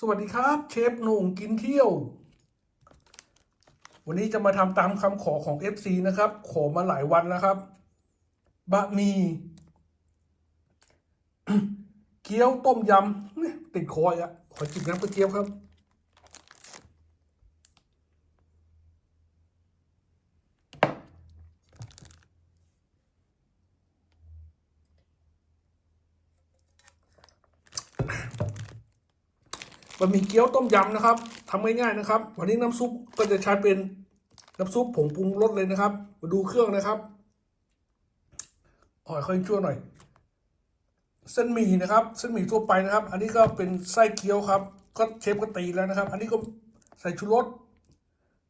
สวัสดีครับ เชฟหนุ่งกินเที่ยว วันนี้จะมาทำตามคำขอของ FC นะครับ ขอมาหลายวันแล้วครับบะหมี่เกี๊ยวต้มยำติดคออีกอะขอจิบน้ำกระเจี๊ยบครับ บะหมี่เกี๊ยวต้มยำนะครับทำง่ายๆนะครับ วันนี้น้ำซุปก็จะใช้เป็นน้ำซุปผงปรุงรสเลยนะครับ มาดูเครื่องนะครับออยค่อยชั่วหน่อย เส้นหมี่นะครับ เส้นหมี่ทั่วไปนะครับ อันนี้ก็เป็นไส้เกี๊ยวครับ ก็เชฟก็ตีแล้วนะครับ อันนี้ก็ใส่ชูรส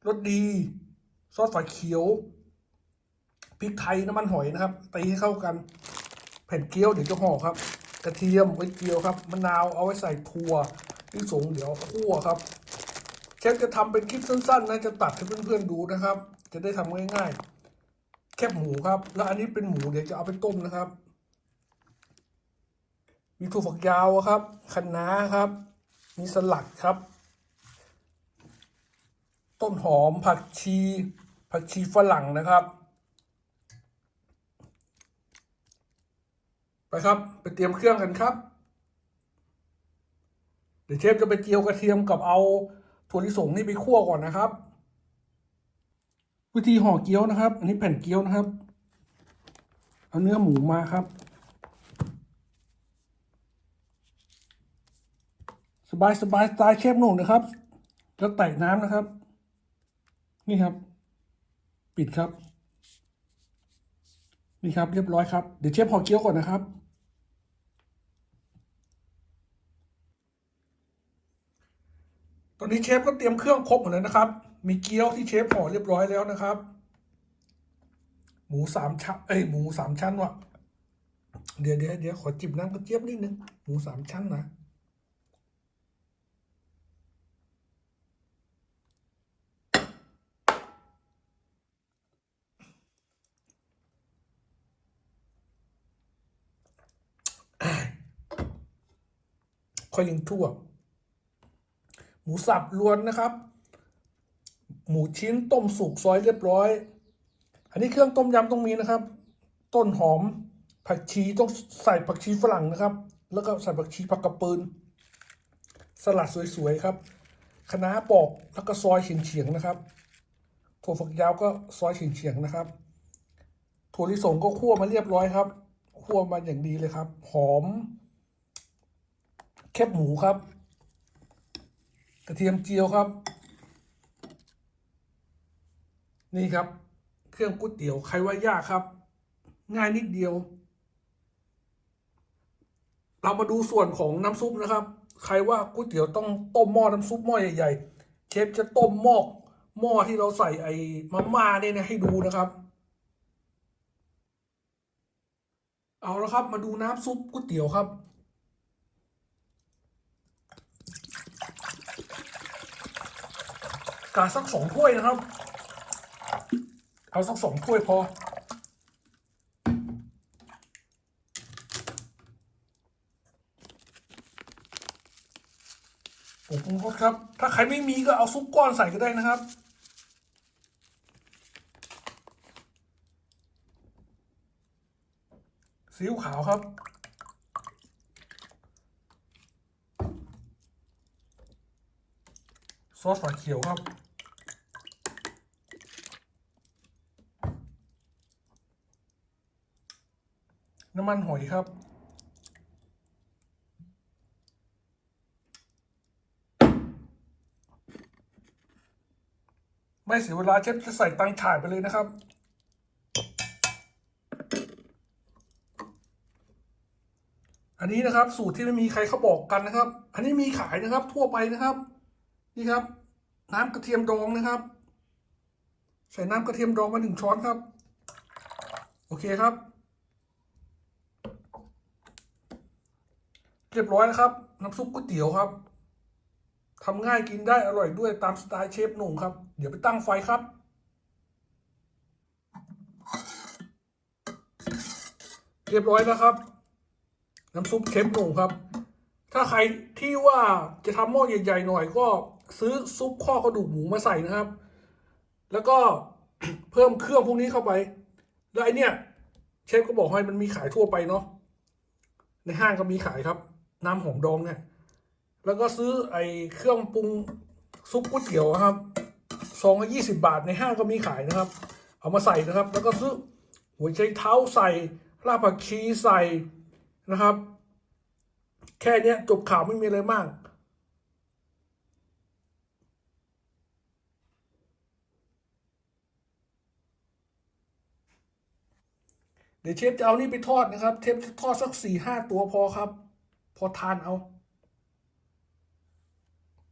รสดีซอสฝาเขียวพริกไทยน้ำมันหอยนะครับตีให้เข้ากัน แผ่นเกี๊ยวเดี๋ยวจะห่อครับ กระเทียมไว้เจียวครับมะนาวเอาไว้ใส่ถั่ว ที่สงเดี๋ยวคั่วครับเชฟจะทำเป็นคลิปสั้นๆนะจะตัดให้เพื่อนๆดูนะครับ จะได้ทำง่ายๆ แคบหมูครับ แล้วอันนี้เป็นหมูเดี๋ยวจะเอาไปต้มนะครับ มีถั่วฝักยาวครับคะน้าครับ มีสลัดครับ ต้นหอมผักชี ผักชีฝรั่งนะครับ ไปครับ ไปเตรียมเครื่องกันครับ เดี๋ยวเชฟจะไปเจียวกระเทียมกับเอาถั่วลิสงนี่ไปคั่วก่อนนะครับ วิธีห่อเกี๊ยวนะครับ อันนี้แผ่นเกี๊ยวนะครับ เอาเนื้อหมูมาครับสบายสบายสไตล์เชฟหนุ่มนะครับ แล้วแตะน้ำนะครับ นี่ครับ ปิดครับ นี่ครับเรียบร้อยครับ เดี๋ยวเชฟห่อเกี๊ยวก่อนนะครับ ต อนนี้เชฟก็เตรียมเครื่องครบหมดแล้วนะครับ มีเกี๊ยวที่เชฟห่อเรียบร้อยแล้วนะครับ หมูสามชั้นเอ้ยหมูสามชั้นวะเดี๋ยวเดี๋ยวเดี๋ยวขอจิบน้ำกระเจี๊ยบนิดนึง หมูสามชั้นนะค่อยยิงทั่ว หมูสับล้วนนะครับ หมูชิ้นต้มสุกซอยเรียบร้อย อันนี้เครื่องต้มยำต้องมีนะครับ ต้นหอมผักชีต้องใส่ผักชีฝรั่งนะครับ แล้วก็ใส่ผักชีผักกระปืนสลัดสวยๆครับคะน้าปอกแล้วก็ซอยเฉียงๆนะครับ ถั่วฝักยาวก็ซอยเฉียงๆนะครับ ถั่วลิสงก็คั่วมาเรียบร้อยครับคั่วมาอย่างดีเลยครับ หอม แคบหมูครับ กระเทียมเจียวครับ นี่ครับ เครื่องก๋วยเตี๋ยวใครว่ายากครับ ง่ายนิดเดียว เรามาดูส่วนของน้ำซุปนะครับ ใครว่าก๋วยเตี๋ยวต้องต้มหม้อน้ำซุปหม้อใหญ่ๆเชฟจะต้มหม้อหม้อที่เราใส่ไอ้มาม่าเนี่ยนะให้ดูนะครับเอาและครับมาดูน้ำซุปก๋วยเตี๋ยวครับ กาสักสองถ้วยนะครับ เอาสักสองถ้วยพอ ผมปรุงรสครับ ถ้าใครไม่มีก็เอาซุปก้อนใส่ก็ได้นะครับซีอิ๊วขาวครับซอสฝาเขียวครับำมันหอยครับ ไม่เสียเวลาเชฟจะใส่ตังถ่ายไปเลยนะครับอันนี้นะครับสูตรที่ไม่มีใครเขาบอกกันนะครับ อันนี้มีขายนะครับ ทั่วไปนะครับ นี่ครับ น้ำกระเทียมดองนะครับ ใส่น้ำกระเทียมดองมาหนึ่งช้อนครับ โอเคครับ เรียบร้อยนะครับ น้ำซุปก๋วยเตี๋ยวครับทำง่ายกินได้อร่อยด้วยตามสไตล์เชฟหนุ่มครับ เดี๋ยวไปตั้งไฟครับ เรียบร้อยแล้วครับ น้ำซุปเชฟหนุ่มครับ ถ้าใครที่ว่าจะทำหม้อใหญ่ๆหน่อยก็ซื้อซุปข้อกระดูกหมูมาใส่นะครับ แล้วก็เพิ่มเครื่องพวกนี้เข้าไป แล้วไอเนี้ยเชฟก็บอกให้มันมีขายทั่วไปเนาะในห้างก็มีขายครับ น้ำหอมดองเนี่ยแล้วก็ซื้อไอเครื่องปรุงซุปก๋วยเตี๋ยวครับซองละยี่สิบาทในห้างก็มีขายนะครับ เอามาใส่นะครับ แล้วก็ซื้อหัวใจเท้าใส่รากผักชีใส่นะครับ แค่เนี้ยจบข่าวไม่มีอะไรมากเดี๋ยวเชฟจะเอานี่ไปทอดนะครับ เชฟจะทอดสักสี่ห้าตัวพอครับ พอทานเอา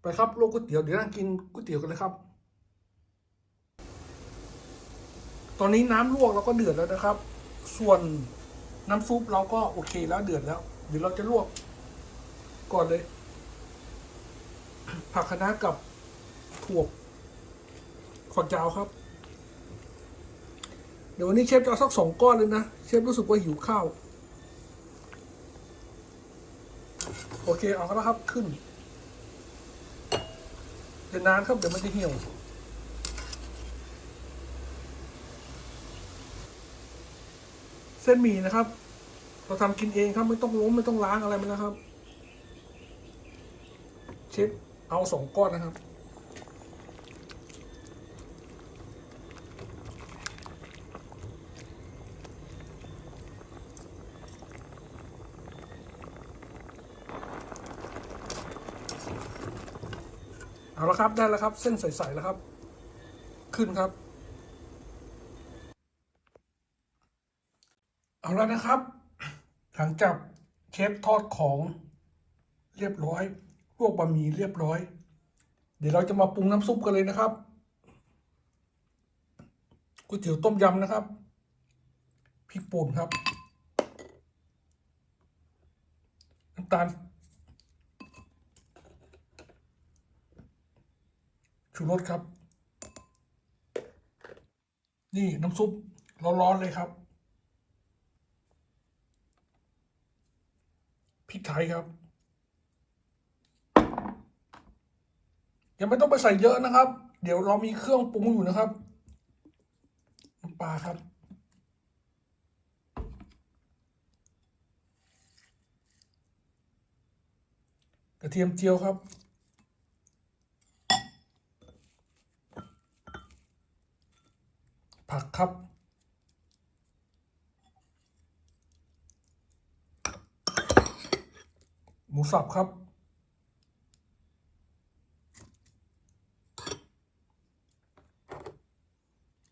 ไปครับโลกก๋วยเตี๋ยวเดี๋ยวนั่งกินก๋วยเตี๋ยวกันเลยครับ ตอนนี้น้ำลวกเราก็เดือดแล้วนะครับ ส่วนน้ำซุปเราก็โอเคแล้วเดือดแล้วเดี๋ยวเราจะลวกก่อนเลย ผักคะน้ากับถั่วขอดยาวครับ เดี๋ยววันนี้เชฟจะเอาสักสองก้อนเลยนะ เชฟรู้สึกว่าหิวข้าว โอเคเอาแล้วครับขึ้นเดี๋ยวนานครับเดี๋ยวมันจะเหี่ยวเส้นหมี่นะครับ เราทำกินเองครับไม่ต้องล้มไม่ต้องล้างอะไรมันนะครับ เชฟเอาสองก้อนนะครับ เอาละครับได้แล้วครับ เส้นใสๆแล้วครับ ขึ้นครับ เอาแล้วนะครับ หลังจากเชฟทอดของเรียบร้อยลวกบะหมี่เรียบร้อย เดี๋ยวเราจะมาปรุงน้ำซุปกันเลยนะครับก๋วยเตี๋ยวต้มยำนะครับพริกป่นครับน้ำตาล ชูรสครับ นี่น้ำซุปร้อนๆเลยครับพริกไทยครับ ยังไม่ต้องไปใส่เยอะนะครับ เดี๋ยวเรามีเครื่องปรุงอยู่นะครับน้ำปลาครับกระเทียมเจียวครับ ผักครับ หมูสับครับ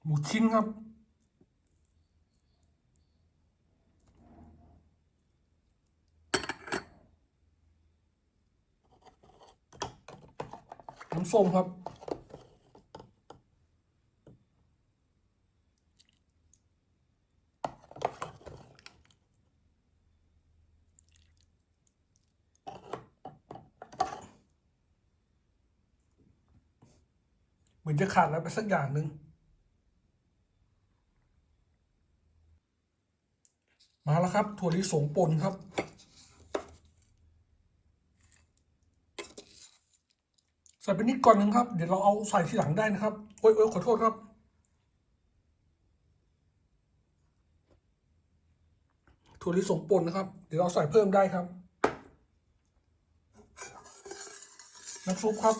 หมูชิ้นครับ น้ำส้มครับ เหมือน จะขาดอะไรไปสักอย่างหนึ่งมาแล้วครับ ถั่วลิสงป่นครับ ใส่ไปนิดก่อนหนึ่งครับ เดี๋ยวเราเอาใส่ทีหลังได้นะครับ โอ้ยโอ้ยขอโทษครับ ถั่วลิสงป่นนะครับ เดี๋ยวเราใส่เพิ่มได้ครับ น้ำซุปครับ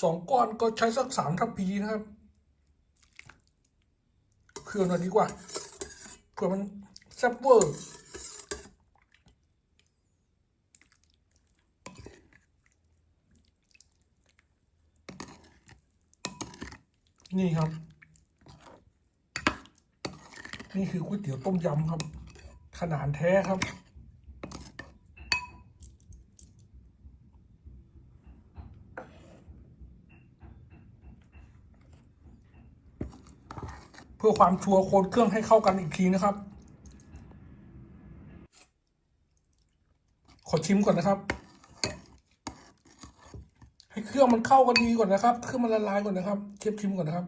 สองก้อนก็ใช้สักสามทัพพีนะครับเผื่อหน่อยดีกว่าเผื่อมันแซ่บเวอร์นี่ครับ นี่คือก๋วยเตี๋ยวต้มยำครับ ขนาดแท้ครับ พื่อความชัวร์โคนเครื่องให้เข้ากันอีกทีนะครับ ขอชิมก่อนนะครับ ให้เครื่องมันเข้ากันดีก่อนนะครับ เครื่องมันละลายก่อนนะครับเทียบชิมก่อนนะครับ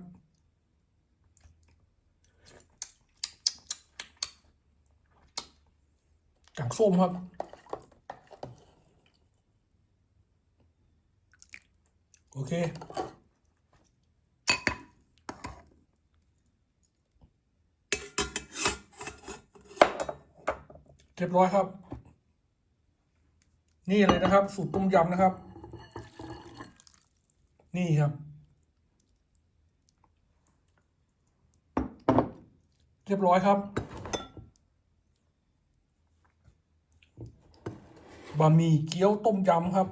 กังส้มครับโอเค เรียบร้อยครับ นี่เลยนะครับ สูตรต้มยำนะครับ นี่ครับ เรียบร้อยครับบะหมี่เกี๊ยวต้มยำครับ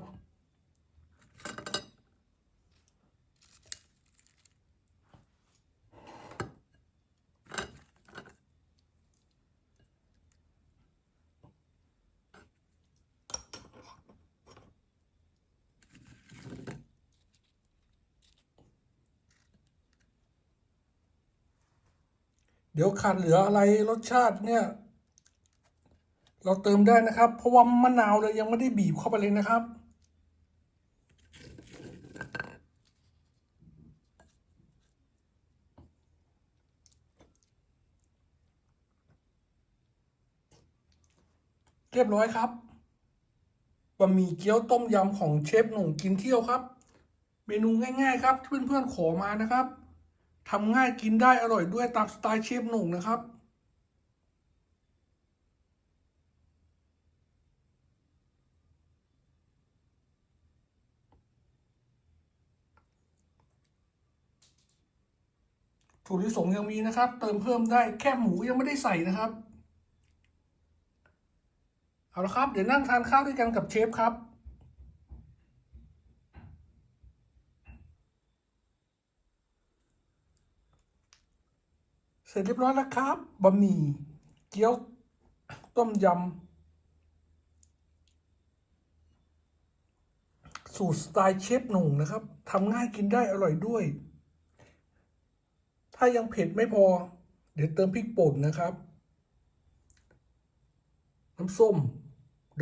เดี๋ยวขาดเหลืออะไรรสชาติเนี่ย เราเติมได้นะครับ เพราะว่ามะนาวเรายังไม่ได้บีบเข้าไปเลยนะครับ เรียบร้อยครับบะหมี่เกี๊ยวต้มยำของเชฟหนุ่งกินเที่ยวครับ เมนูง่าย ๆ ครับที่เพื่อนๆขอมานะครับ ทำง่ายกินได้อร่อยด้วยตามสไตล์เชฟหนุ่งนะครับ ถั่วลิสงยังมีนะครับ เติมเพิ่มได้แค่หมูยังไม่ได้ใส่นะครับ เอาละครับ เดี๋ยวนั่งทานข้าวด้วยกันกับเชฟครับ ร็จเรียบร้อยแล้วครับบะหมี่เกี๊ยวต้มยำสูตรสไตล์เชฟหนุ่งนะครับทำง่ายกินได้อร่อยด้วย ถ้ายังเผ็ดไม่พอ เดี๋ยวเติมพริกป่นนะครับ น้ำส้ม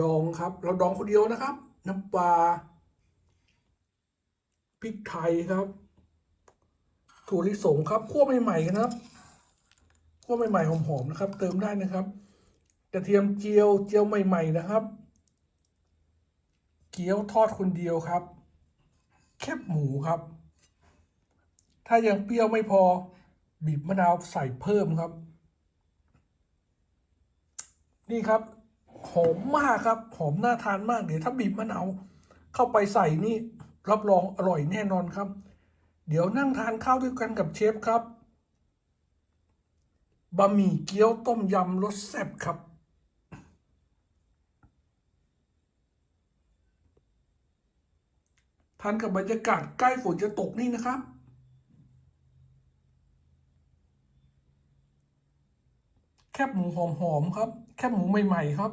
ดองครับ เราดองคนเดียวนะครับ น้ำปลาพริกไทยครับถั่วลิสงครับคั่วใหม่ๆนะครับ คั่วใหม่ๆหอมๆนะครับ เติมได้นะครับ กระเทียมเจียวเจียวใหม่ ๆนะครับ เกี๊ยวทอดคนเดียวครับแคบหมูครับ ถ้ายังเปรี้ยวไม่พอ บีบมะนาวใส่เพิ่มครับ นี่ครับ หอมมากครับ หอมน่าทานมากเดี๋ยวถ้าบีบมะนาวเข้าไปใส่นี่ รับรองอร่อยแน่นอนครับ เดี๋ยวนั่งทานข้าวด้วยกันกับเชฟครับ บะหมี่เกี๊ยวต้มยำรสแซ่บครับ ทานกับบรรยากาศใกล้ฝนจะตกนี่นะครับ แคบหมูหอมๆครับ แคบหมูใหม่ ๆ ครับ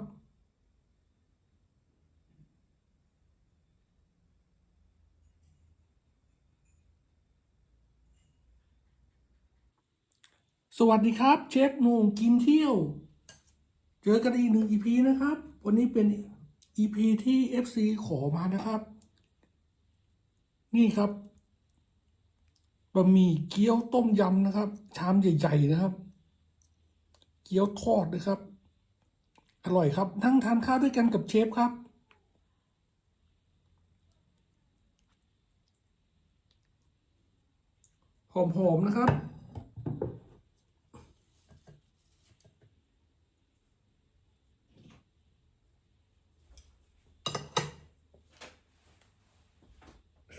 วัสดีครับ เชฟหนุ่งกินเที่ยว เจอกันอีกหนึ่ง EP นะครับ วันนี้เป็น EP ที่ FC ขอมานะครับ นี่ครับบะหมี่เกี๊ยวต้มยำนะครับ ชามใหญ่ ๆ นะครับ เกี๊ยวทอดนะครับ อร่อยครับนั่งทานข้าวด้วยกันกับเชฟครับ หอม ๆ นะครับ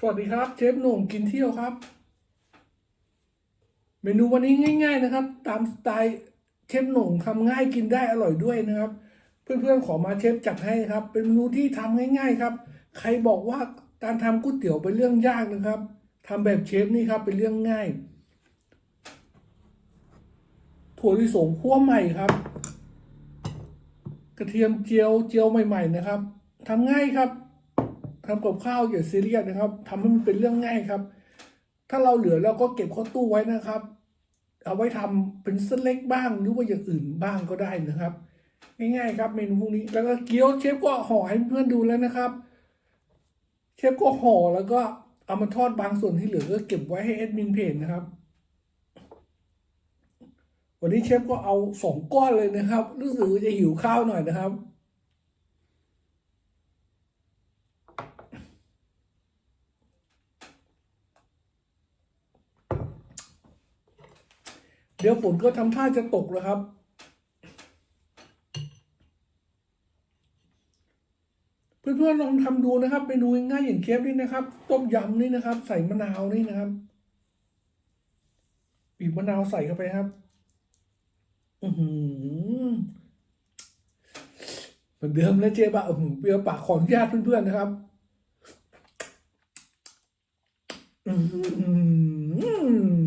วัสดีครับ เชฟหนุ่มกินเที่ยวครับ เมนูวันนี้ง่าย ๆนะครับ ตามสไตล์เชฟหนุ่มทำง่ายกินได้อร่อยด้วยนะครับ เพื่อนๆขอมาเชฟจัดให้ครับ เป็นเมนูที่ทำง่าย ๆครับ ใครบอกว่าการทำก๋วยเตี๋ยวเป็นเรื่องยากนะครับทำแบบเชฟนี่ครับเป็นเรื่องง่าย ถั่วลิสงคั่วใหม่ครับ กระเทียมเจียวเจียวใหม่ ๆ นะครับทำง่ายครับ ทำกับข้าวอย่าซีเรียสนะครับทำให้มันเป็นเรื่องง่ายครับ ถ้าเราเหลือเราก็เก็บเข้าตู้ไว้นะครับ เอาไว้ทำเป็นเส้นเล็กบ้างหรือว่าอย่างอื่นบ้างก็ได้นะครับ ง่ายๆครับเมนูพวกนี้แล้วก็เกี๊ยวเชฟก็ห่อให้เพื่อนดูแล้วนะครับ เชฟก็ห่อแล้วก็เอามาทอดบางส่วนที่เหลือก็เก็บไว้ให้แอดมินเพจนะครับวันนี้เชฟก็เอาสองก้อนเลยนะครับ รู้สึกจะหิวข้าวหน่อยนะครับ เดี๋ยวฝนก็ทำท่าจะตกแล้วครับ เพื่อนๆลองทำดูนะครับ เมนูง่ายๆอย่างเคฟนี่นะครับ ต้มยำนี่นะครับ ใส่มะนาวนี่นะครับบีบมะนาวใส่เข้าไปครับ อือหือเหมือนเดิมแล้วเจ๊บะอื้อหือเปรี้ยวปากขออนุญาตเพื่อนๆนะครับ อืม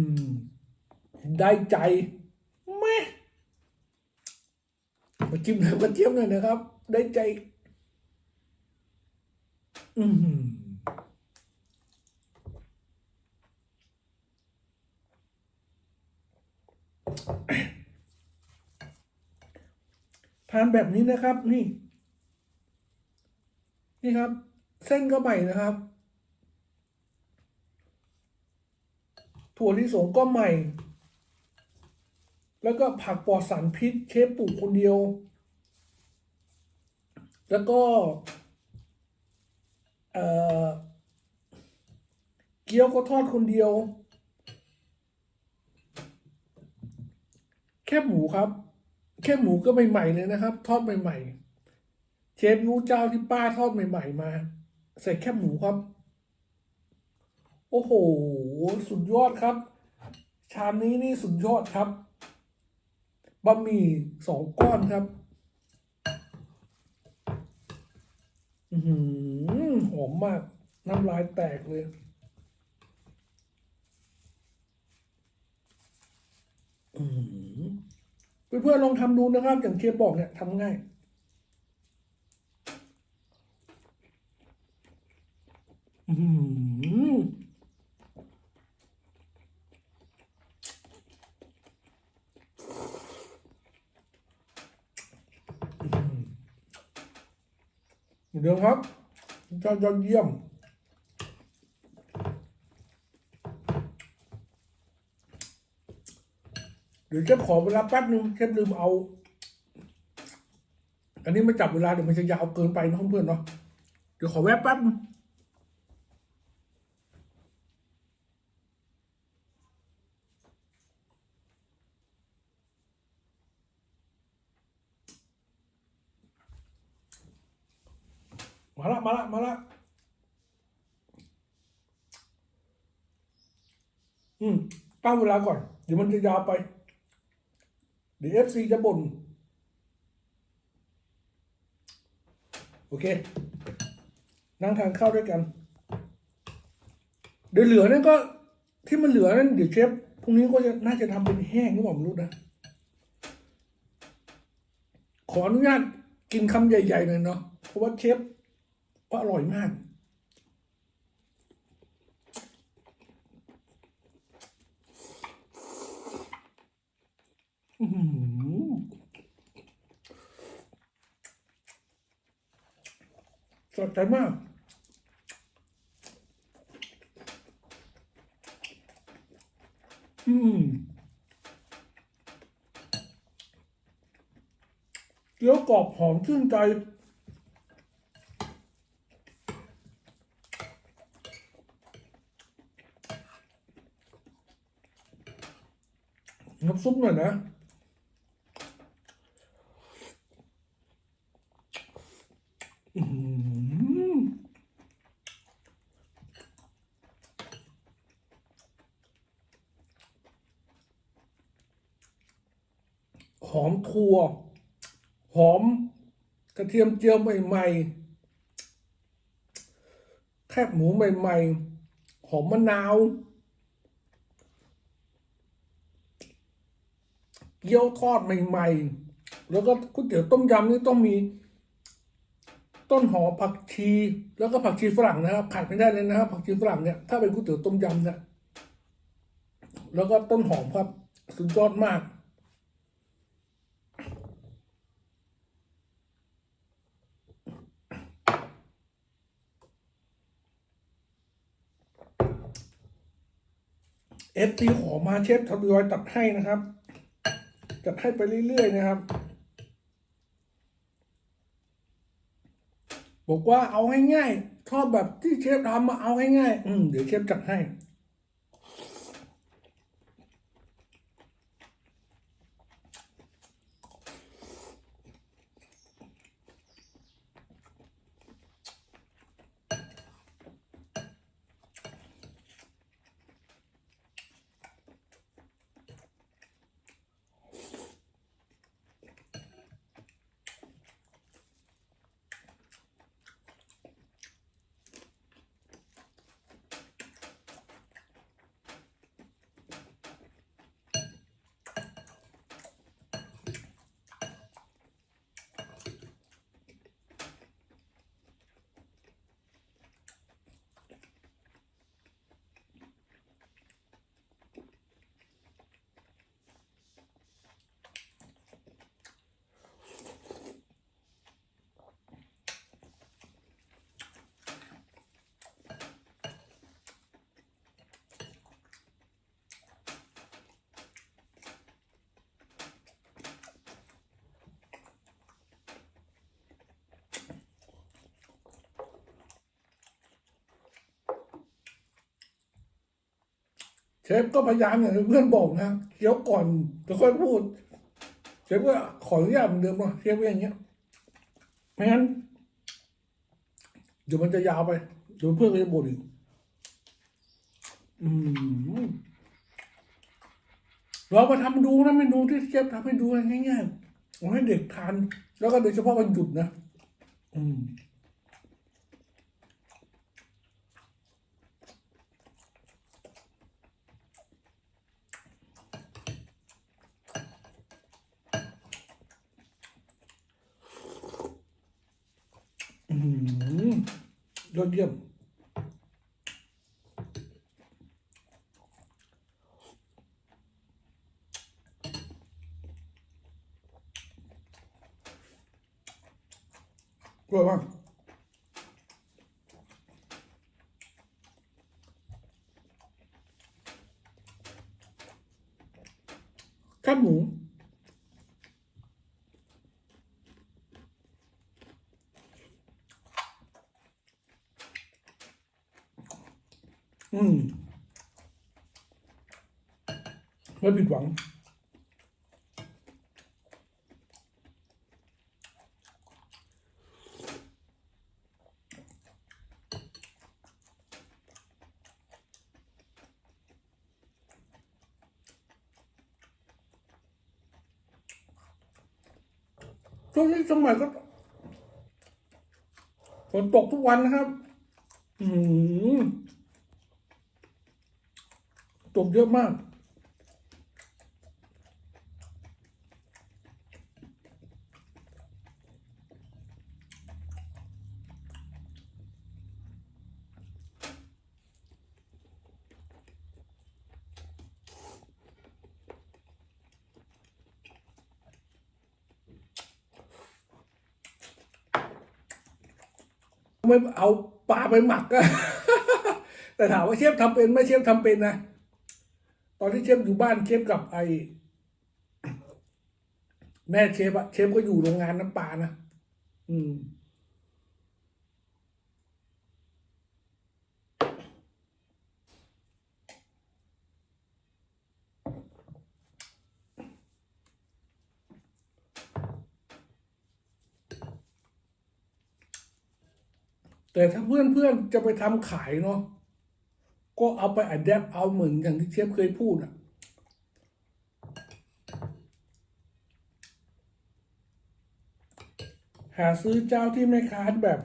ได้ใจแม่มาจิ้มน้ำกระเทียมหน่อยนะครับ ได้ใจ อืมทานแบบนี้นะครับ นี่ นี่ครับ เส้นก็ใหม่นะครับ ถั่วลิสงก็ใหม่ แล้วก็ผักปลอดสารพิษเชฟปลูกคนเดียว แล้วก็เอ่อเกี๊ยวก็ทอดคนเดียว แคบหมูครับ แคบหมูก็ใหม่ๆเลยนะครับ ทอดใหม่ๆ เชฟรู้เจ้าที่ป้าทอดใหม่ ๆ มา ใส่แคบหมูครับ โอ้โห สุดยอดครับ ชามนี้นี่สุดยอดครับ บะหมี่สองก้อนครับ อือหือหอมมาก น้ำลายแตกเลย เพื่อนๆลองทำดูนะครับ อย่างเชฟบอกเนี่ยทำง่ายอือหื อเหมือนเดิมครับยอดยอดเยี่ยม เดี๋ยวเชฟขอเวลาแป๊บนึงเชฟลืมเอา อันนี้มาจับเวลาเดี๋ยวมันจะยาวเกินไปนะเพื่อนเนาะเดี๋ยวขอแวะแป๊บนึงมาละมาละมาละอืม ตั้งเวลาก่อน เดี๋ยวมันจะยาวไป เดี๋ยวเอฟซีจะบ่นโอเค นั่งทานข้าวด้วยกัน เดี๋ยวเหลือนั่นก็ ที่มันเหลือนั่นเดี๋ยวเชฟพรุ่งนี้ก็จะน่าจะทำเป็นแห้งหรือเปล่าไม่รู้นะ ขออนุญาตกินคำใหญ่ๆหน่อยเนาะเพราะว่าเชฟก็อร่อยมาก อื้อหือ สดใจมากอืมเกี๊ยวกรอบหอมชื่นใจ น้ำซุปหน่อยนะ อื้อหือ หอมถั่วหอม กระเทียมเจียวใหม่ๆ แคบหมูใหม่ๆ หอมมะนาว เกี๊ยวทอดใหม่ๆ แล้วก็ก๋วยเตี๋ยวต้มยำนี่ต้องมี ต้นหอมผักชี แล้วก็ผักชีฝรั่งนะครับขาดไม่ได้เลยนะครับ ผักชีฝรั่งเนี่ยถ้าเป็นก๋วยเตี๋ยวต้มยำเนี่ยแล้วก็ต้นหอมครับสุดยอดมาก เอฟซีขอมาเชฟทยอยตัดให้นะครับจัดให้ไปเรื่อยๆนะครับ บอกว่าเอาง่ายๆชอบแบบที่เชฟทำมาเอาง่ายอืมเดี๋ยวเชฟจัดให้ เชฟก็พยายามอย่างที่เพื่อนบอกนะเคี้ยวก่อนแล้วค่อยพูด เชฟก็ขออนุญาตเหมือนเดิมเนาะเชฟก็อย่างเงี้ยไม่งั้นเดี๋ยวมันจะยาวไปเดี๋ยวเพื่อนก็จะบ่นอีกอืมเรามาทำดูนะเมนูที่เชฟทำให้ดูง่ายๆเอาให้เด็กทาน แล้วก็โดยเฉพาะวันหยุดนะ อืม อืม ยอดเยี่ยมกลัวมากแคบหมู อื มไม่ผิดหวัง ช่วงนี้สมัยก็ฝนตกทุกวันนะครับ อืม ตกเยอะมาก ไม่เอาปลาไปหมักก็แต่ถามว่าเชฟทำเป็นไหม่เชฟทำเป็นนะ อนที่เชฟอยู่บ้านเชฟกับไอแม่เชฟอะเชฟก็อยู่โรงงานน้ำปลานะอืม แต่ถ้าเพื่อนเพื่อนๆจะไปทำขายเนาะ ก็เอาไปอัดแอปเอาเหมือนอย่างที่เชฟเคยพูดอะหาซื้อเจ้าที่ไม่ค้านแบบ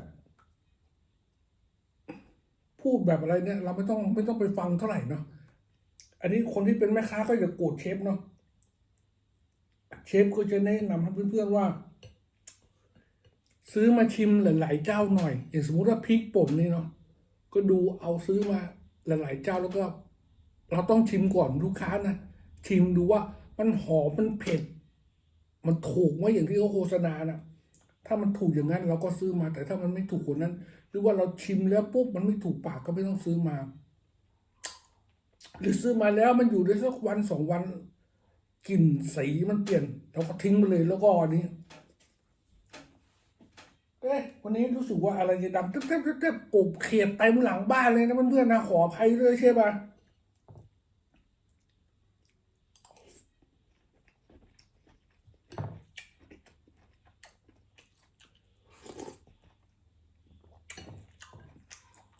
พูดแบบอะไรเนี่ย เราไม่ต้องไม่ต้องไปฟังเท่าไหร่เนาะอันนี้คนที่เป็นแม่ค้าก็อย่าโกรธเชฟเนาะเชฟก็จะแนะนำให้เพื่อนๆว่า ซื้อมาชิมหลายๆเจ้าหน่อย อย่างสมมติว่าพริกป่นนี่เนาะก็ดูเอาซื้อมา หลายๆเจ้าแล้วก็ เราต้องชิมก่อนลูกค้านะชิมดูว่ามันหอมมันเผ็ด มันถูกไหมอย่างที่เขาโฆษณานะถ้ามันถูกอย่างนั้นเราก็ซื้อมา แต่ถ้ามันไม่ถูกกว่านั้น หรือว่าเราชิมแล้วปุ๊บมันไม่ถูกปากก็ไม่ต้องซื้อมา หรือซื้อมาแล้วมันอยู่ได้สักวันสองวันกลิ่นสีมันเปลี่ยนเราก็ทิ้งไปเลยแล้วก็อันนี้ เอ๊ะวันนี้รู้สึกว่าอะไรจะดำเต๊บเต๊บเต๊บเต๊บกบเขียดเต็มหลังบ้านเลยนะเพื่อนๆนะขออภัยด้วยใช่ปะ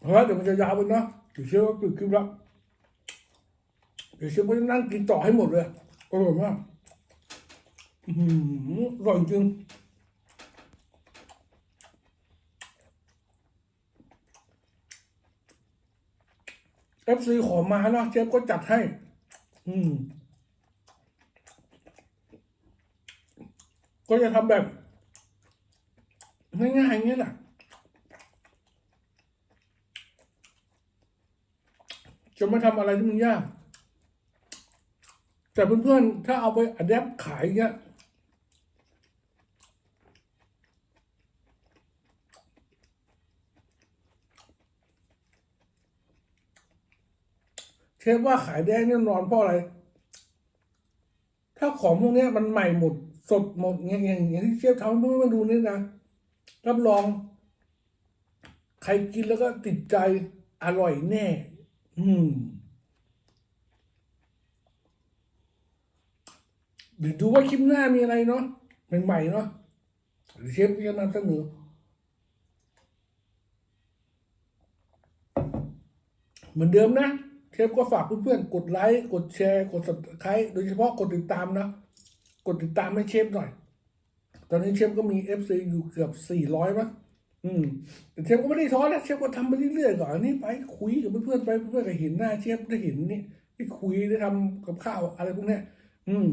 เฮ้ยเดี๋ยวมันจะยาวไปเนาะเดี๋ยวเชื่อว่าปิดคลิปแล้วเดี๋ยวเชื่อว่าจะนั่งกินต่อให้หมดเลยอร่อยมากอือหืออร่อยจริง อฟซีขอมาเนาะเชฟก็จัดให้ อืม ก็จะทำแบบ ง่ายๆอย่างนี้แหละจะไม่ทำอะไรที่มันยาก แต่เพื่อนๆ ถ้าเอาไปอัดแอปขายเงี้ย ฟว่าขายได้แน่นอนเพราะอะไร ถ้าของพวกนี้มันใหม่หมดสดหมดอย่างอย่างอย่างที่เชฟทำเพื่อมาดูนี่นะรับรอง ใครกินแล้วก็ติดใจอร่อยแน่ อืมเดี๋ยวดูว่าคลิปหน้ามีอะไรเนาะใหม่ๆเนาะหรือเชฟจะนำเสนอเหมือนเดิมนะ ฟก็ฝากเพื่อนๆ กดไลค์ กดแชร์ กด subscribe โดยเฉพาะกดติดตามนะ กดติดตามให้เชฟหน่อย ตอนนี้เชฟก็มี FC อยู่เกือบ400มั้งอืมแต่เชฟก็ไม่ได้ท้อนะ เชฟก็ทำไปเรื่อยๆก่อนอันนี้ไปคุยกับเพื่อนๆไปเพื่อนๆก็เห็นหน้าเชฟได้เห็นนี่ได้คุยได้ทำกับข้าวอะไรพวกเนี้ยอืม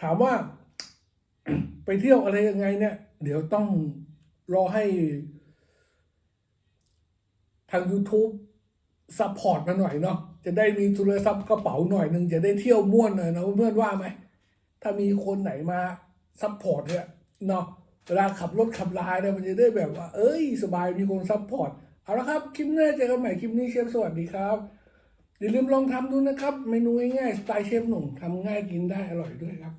ถามว่า ไปเที่ยวอะไรยังไงเนี่ย เดี๋ยวต้องรอให้ทาง YouTube ซัพพอร์ตมาหน่อยเนาะจะได้มีทุนทรัพย์กระเป๋าหน่อยหนึ่งจะได้เที่ยวม่วนหน่อยนะเพื่อนว่าไหมถ้ามีคนไหนมาซัพพอร์ตเนี่ยเนาะเวลาขับรถขับลาเนี่ยมันจะได้แบบว่า เอ้ย สบายมีคนซัพพอร์ตเอาละครับ คลิปหน้าเจอกันใหม่คลิปนี้เชฟสวัสดีครับอย่าลืมลองทำดูนะครับ เมนูง่ายๆสไตล์เชฟหนุ่มทำง่ายกินได้อร่อยด้วยครับ